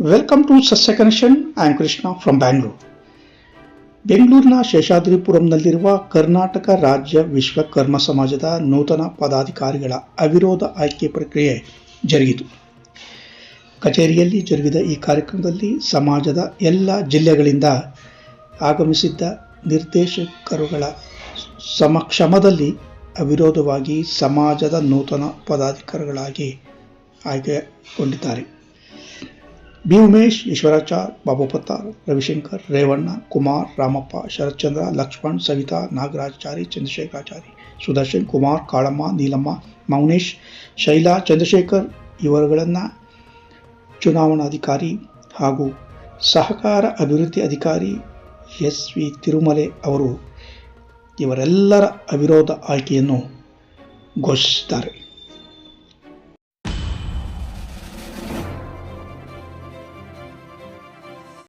Welcome to Sasya connection I am Krishna from Bangalore ಬೆಂಗಳೂರಿನ ಶೇಷಾದ್ರಿಪುರಂನಲ್ಲಿರುವ ಕರ್ನಾಟಕ ರಾಜ್ಯ ವಿಶ್ವಕರ್ಮ ಸಮಾಜದ ನೂತನ ಪದಾಧಿಕಾರಿಗಳ ಅವಿರೋಧ ಆಯ್ಕೆ ಪ್ರಕ್ರಿಯೆ ಜರುಗಿತು ಕಚೇರಿಯಲ್ಲಿ ಜರುಗಿದ ಈ ಕಾರ್ಯಕ್ರಮದಲ್ಲಿ ಸಮಾಜದ ಎಲ್ಲ ಜಿಲ್ಲೆಗಳಿಂದ ಆಗಮಿಸಿದ್ದ ನಿರ್ದೇಶಕರುಗಳ ಸಮಕ್ಷಮದಲ್ಲಿ ಅವಿರೋಧವಾಗಿ ಸಮಾಜದ ನೂತನ ಪದಾಧಿಕಾರಿಗಳಾಗಿ ಆಯ್ಕೆಗೊಂಡಿದ್ದಾರೆ. ಬಿ ಉಮೇಶ್ ಈಶ್ವರಾಚಾರ್ ಬಾಬು ಪತ್ತಾರ್ ರವಿಶಂಕರ್, ರೇವಣ್ಣ, ಕುಮಾರ್, ರಾಮಪ್ಪ, ಶರತ್ಚಂದ್ರ, ಲಕ್ಷ್ಮಣ್, ಸವಿತಾ ನಾಗರಾಜಾಚಾರಿ ಚಂದ್ರಶೇಖರಾಚಾರಿ ಸುದರ್ಶನ್, ಕುಮಾರ್, ಕಾಳಮ್ಮ, ನೀಲಮ್ಮ, ಮೌನೇಶ್, ಶೈಲಾ, ಚಂದ್ರಶೇಖರ್ ಇವರುಗಳನ್ನು ಚುನಾವಣಾಧಿಕಾರಿ ಹಾಗೂ ಸಹಕಾರ ಅಭಿವೃದ್ಧಿ ಅಧಿಕಾರಿ ಎಸ್ ವಿ ತಿರುಮಲೆ ಅವರು ಇವರೆಲ್ಲರ ಅವಿರೋಧ ಆಯ್ಕೆಯನ್ನು ಘೋಷಿಸಿದ್ದಾರೆ.